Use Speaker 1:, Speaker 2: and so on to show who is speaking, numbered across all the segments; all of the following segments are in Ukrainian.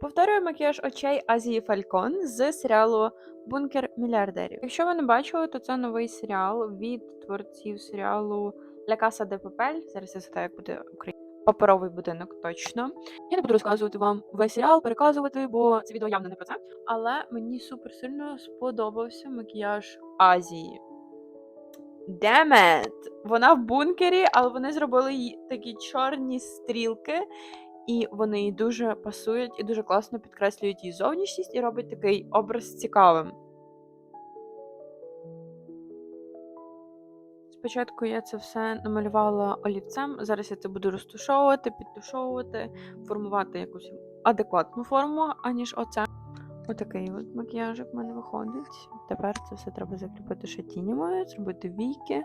Speaker 1: Повторюю макіяж очей Азії Фалькон з серіалу Бункер мільярдерів. Якщо ви не бачили, то це новий серіал від творців серіалу Ля Каса де Папель. Зараз я згадаю, як буде Україна. Паперовий будинок точно. Я не буду розказувати вам весь серіал, переказувати, бо це відео явно не про це. Але мені супер сильно сподобався макіяж Азії. It! Вона в бункері, але вони зробили такі чорні стрілки, і вони дуже пасують і дуже класно підкреслюють її зовнішність і роблять такий образ цікавим. Спочатку я це все намалювала олівцем. Зараз я це буду розтушовувати, підтушовувати, формувати якусь адекватну форму, аніж оце. Отакий от макіяжик в мене виходить. Тепер це все треба закріпити ще тінями, зробити війки,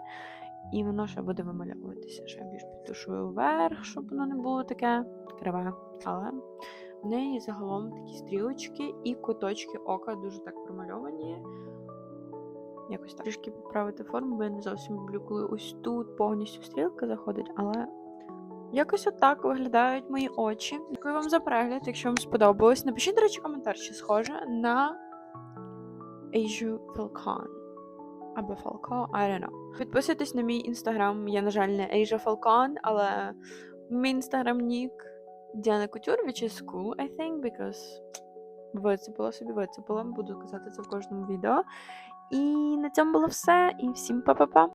Speaker 1: і воно ще буде вимальовуватися. Ще більш підтушую вверх, щоб воно не було таке криве. Але в неї загалом такі стрілочки і куточки ока дуже так промальовані. Якось так. Трішки підправити форму, бо я не зовсім люблю, коли ось тут повністю стрілка заходить, але якось отак виглядають мої очі. Дякую вам за перегляд. Якщо вам сподобалось, напишіть, до речі, коментар, чи схоже на Asia Falcon. Або Falcon, I don't know. Підписуйтесь на мій інстаграм. Я, на жаль, не Asia Falcon, але мій інстаграм нік Діана Кутюр, which is cool, I think, because вицепила собі, вицепила. Буду казати це в кожному відео. І на цьому було все. І всім па-па-па!